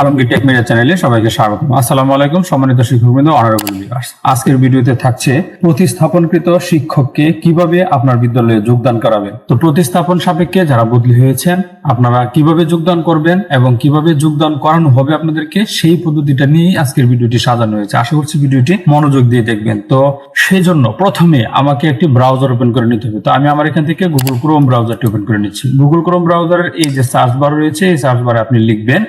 Alamgir take media চ্যানেলে সবাইকে স্বাগতম। আসসালামু আলাইকুম সম্মানিত শিক্ষকবৃন্দ অনারেবল ভিউয়ার্স আজকের ভিডিওতে থাকছে প্রতিস্থাপনকৃত শিক্ষককে কীভাবে আপনার বিদ্যালয়ে যোগদান করাবেন। তো প্রতিস্থাপন সাপেক্ষে যারা বদলি হয়েছেন, আপনারা কীভাবে যোগদান করবেন এবং কীভাবে যোগদান করানো হবে আপনাদেরকে, সেই পদ্ধতিটা নিয়েই আজকের ভিডিওটি সাজানো হয়েছে। আশা করছি ভিডিওটি মনোযোগ দিয়ে দেখবেন। তো সেই জন্য প্রথমে আমাকে একটি ব্রাউজার ওপেন করে নিতে হবে। তো আমি আমার এখান থেকে গুগল ক্রোম ব্রাউজারটি ওপেন করে নিচ্ছি। গুগল ক্রোম ব্রাউজারের এই যে সার্চ বার রয়েছে, এই সার্চ বারে আপনি লিখবেন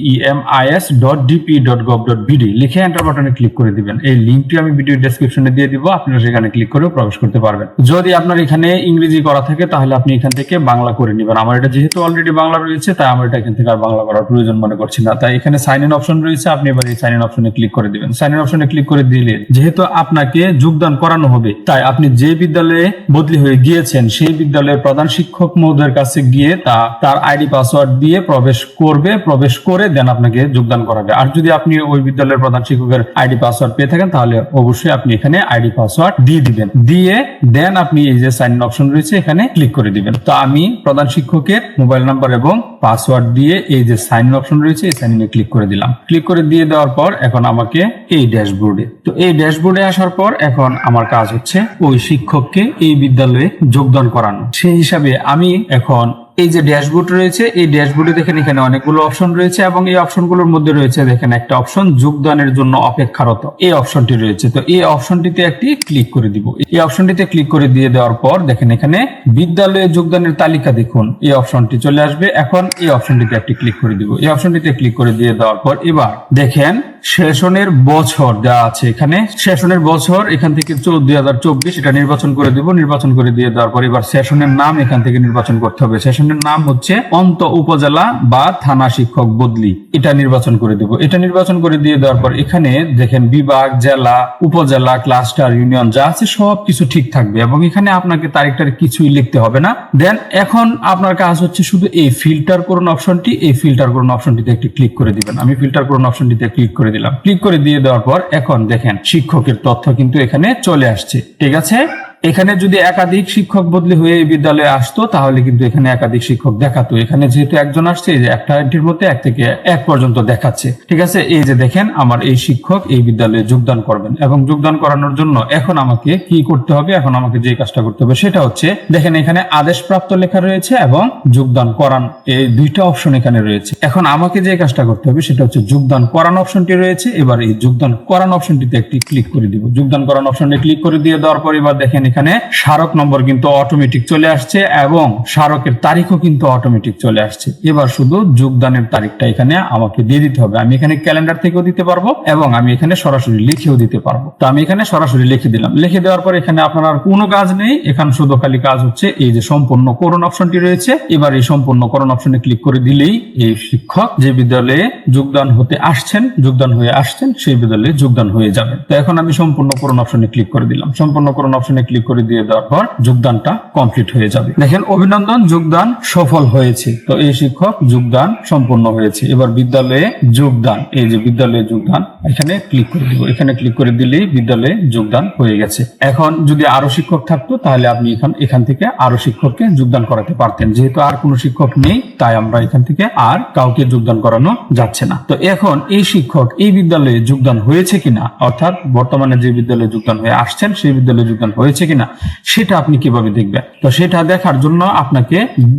IPEMIS dot DP dot gov dot BD লিখে এন্টার বাটনে ক্লিক করে দিবেন। এই লিঙ্কটি আমি ভিডিও ডেসক্রিপশনে দিয়ে দিব, আপনারা সেখানে ক্লিক করেও প্রবেশ করতে পারবেন। যদি আপনার এখানে ইংরেজি করা থাকে, তাহলে আপনি এখান থেকে বাংলা করে নেবেন। আমার এটা যেহেতু অলরেডি বাংলা রয়েছে, তাই আমার এটা এখান থেকে আর বাংলা করার প্রয়োজন মনে করছি না। তাই এখানে সাইন ইন অপশন রয়েছে, আপনি এবার এই সাইন ইন অপশনে ক্লিক করে দিবেন। সাইন ইন অপশনে ক্লিক করে দিলে যেহেতু আপনাকে যোগদান করানো হবে, তাই আপনি যে বিদ্যালয়ে বদলি হয়ে গিয়েছেন, সেই বিদ্যালয়ের প্রধান শিক্ষক মহোদয়ের কাছে গিয়ে তা, তার আইডি পাসওয়ার্ড দিয়ে প্রবেশ করবে, প্রবেশ করে দেন আপনাকে যোগদান করাবে আর যদি আপনি ওই বিদ্যালয়ের প্রধান শিক্ষকের আইডি পাসওয়ার্ড পেয়ে থাকেন, তাহলে অবশ্যই আপনি এখানে আইডি পাসওয়ার্ড দিয়ে দিবেন। দিয়ে দেন আপনি এই যে সাইন অপশন রয়েছে, এখানে ক্লিক করে দিবেন। তো আমি প্রধান শিক্ষকের মোবাইল নাম্বার এবং পাসওয়ার্ড দিয়ে এই যে সাইন অপশন রয়েছে, এই সাইন ক্লিক করে দিলাম। ক্লিক করে দিয়ে দেওয়ার পর এখন আমাকে এই ড্যাশবোর্ডে তো এই ড্যাশবোর্ডে আসার পর এখন আমার কাজ হচ্ছে ওই শিক্ষককে এই বিদ্যালয়ে যোগদান করানো। সেই হিসাবে আমি এখন এই যে ড্যাশবোর্ড রয়েছে, এই ড্যাশবোর্ডে দেখেন এখানে অনেকগুলো অপশন রয়েছে এবং এই অপশনগুলোর মধ্যে রয়েছে দেখেন একটা অপশন, যোগদানের জন্য অপেক্ষারত। এই অপশনটি রয়েছে। তো এই অপশনটিতে একটি ক্লিক করে দিব। এই অপশনটিতে ক্লিক করে দিয়ে দেওয়ার পর দেখেন এখানে বিদ্যালয়ে যোগদানের তালিকা দেখুন। এই অপশনটি চলে আসবে। এখন এই অপশনটিতে একটি ক্লিক করে দিব। এই অপশনটিতে ক্লিক করে দিয়ে দেওয়ার পর এবার দেখেন সেশনের বছর দেওয়া আছে এখানে। সেশনের বছর এখান থেকে দুই হাজার চব্বিশ এটা নির্বাচন করে দিব। নির্বাচন করে দিয়ে দেওয়ার পর এবার সেশনের নাম এখান থেকে নির্বাচন করতে হবে। সেশনের নাম হচ্ছে অন্ত উপজেলা বা থানা শিক্ষক বদলি। এটা নির্বাচন করে দিব। এটা নির্বাচন করে দিয়ে দেওয়ার পর এখানে দেখেন বিভাগ, জেলা, উপজেলা, ক্লাস্টার, ইউনিয়ন যা আছে সব কিছু ঠিক থাকবে এবং এখানে আপনাকে তারিখটার কিছুই লিখতে হবে না। দেন এখন আপনার কাজ হচ্ছে শুধু এই ফিল্টার করুন অপশনটি, এই ফিল্টার করুন অপশনটিতে একটি ক্লিক করে দিবেন। আমি ফিল্টার করুন অপশনটিতে ক্লিক করে দিলাম। ক্লিক করে দিয়ে দেওয়ার পর এখন দেখেন শিক্ষকের তথ্য কিন্তু এখানে চলে আসছে। ঠিক আছে? এখানে যদি একাধিক শিক্ষক বদলি হয়ে এই বিদ্যালয়ে আসতো, তাহলে কিন্তু এখানে একাধিক শিক্ষক দেখাতো। এখানে যেহেতু একজন আসছে যে একটা এন্ট্রির মধ্যে এক থেকে এক পর্যন্ত দেখাচ্ছে। ঠিক আছে? এই যে দেখেন, আমার এই শিক্ষক এই বিদ্যালয়ে যোগদান করবেন এবং যোগদান করানোর জন্য এখন আমাকে কি করতে হবে? এখন আমাকে যে কাজটা করতে হবে সেটা হচ্ছে, দেখেন এখানে আদেশ প্রাপ্ত লেখা রয়েছে এবং যোগদান করান, এই দুইটা অপশন এখানে রয়েছে। এখন আমাকে যে কাজটা করতে হবে সেটা হচ্ছে যোগদান করান অপশনটি রয়েছে, এবার এই যোগদান করান অপশনটিতে একটি ক্লিক করে দিব। যোগদান করান অপশনে ক্লিক করে দিয়ে দেওয়ার পর এবার দেখেন এখানে স্মারক নম্বর কিন্তু অটোমেটিক চলে আসছে এবং স্মারকের তারিখও কিন্তু অটোমেটিক চলে আসছে। এবার শুধু যোগদানের তারিখটা এখানে আমাকে দিয়ে দিতে হবে। আমি এখানে ক্যালেন্ডার থেকেও দিতে পারব এবং আমি এখানে সরাসরি লিখেও দিতে পারব। তো আমি এখানে সরাসরি লিখে দিলাম। লিখে দেওয়ার পর এখানে আপনার কোনো কাজ নেই। এখানে শুধু খালি কাজ হচ্ছে এই যে সম্পূর্ণ করণ অপশনটি রয়েছে। এবার এই সম্পূর্ণ করণ অপশনে ক্লিক করে দিলেই এই শিক্ষক যে বিদ্যালয়ে যোগদান হতে আসছেন, যোগদান হয়ে আসছেন, সেই বিদ্যালয়ে যোগদান হয়ে যাবে তো এখন আমি সম্পূর্ণ করণ অপশনে ক্লিক করে দিলাম। সম্পূর্ণ করণ অপশনে ক্লিক করে দিয়ে দেওয়ার পর যোগদানটা কমপ্লিট হয়ে যাবে। দেখেন, অভিনন্দন, যোগদান সফল হয়েছে। তো এই শিক্ষক যোগদান সম্পূর্ণ হয়েছে। এবার বিদ্যালয়ে যোগদান, এই যে বিদ্যালয়ে যোগদান, এখানে ক্লিক করে দিব। এখানে ক্লিক করে দিলেই বিদ্যালয়ে যোগদান হয়ে গেছে। এখন যদি আরও শিক্ষক থাকতো, তাহলে আপনি এখান এখান থেকে আরও শিক্ষককে যোগদান করাতে পারতেন। যেহেতু আর কোনো শিক্ষক নেই, তাই আমরা এখান থেকে আর কাউকে যোগদান করানো যাচ্ছে না। তো এখন এই শিক্ষক এই বিদ্যালয়ে যোগদান হয়েছে কিনা, অর্থাৎ বর্তমানে যে বিদ্যালয়ে যোগদান হয়ে আসছেন, সেই বিদ্যালয়ে যোগদান হয়েছে কিনা, সেটা আপনি কীভাবে দেখবেন? তো সেটা দেখার জন্য আপনাকে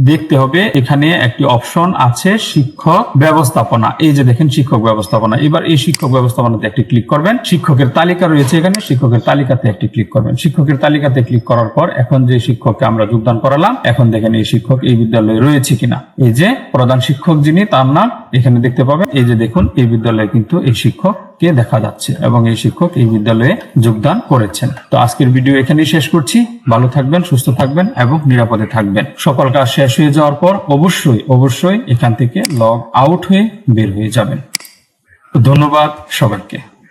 দেখতে হবে, এখানে একটি অপশন আছে শিক্ষক ব্যবস্থাপনা। এই যে দেখেন শিক্ষক ব্যবস্থাপনা। এবার এই শিক্ষক ব্যবস্থাপনাতে একটি ক্লিক করবেন। শিক্ষকের তালিকা রয়েছে এখানে। শিক্ষকের তালিকাতে একটি ক্লিক করবেন। শিক্ষকের তালিকাতে ক্লিক করার পর এখন যে শিক্ষককে আমরা যোগদান করালাম, এখন দেখেন এই শিক্ষক এই বিদ্যালয়ে রয়েছে কিনা। এই যে প্রধান শিক্ষক যিনি, তার নাম এখানে দেখতে পাবেন। এই যে দেখুন, এই বিদ্যালয়ে কিন্তু এই শিক্ষক কে দেখা যাচ্ছে এবং এই শিক্ষক এই বিদ্যালয়ে যোগদান করেছেন। তো আজকের ভিডিও এখানেই শেষ করছি। ভালো থাকবেন, সুস্থ থাকবেন এবং নিরাপদে থাকবেন। সকল কাজ শেষ হয়ে যাওয়ার পর অবশ্যই অবশ্যই এখান থেকে লগ আউট হয়ে বের হয়ে যাবেন। ধন্যবাদ সবাইকে।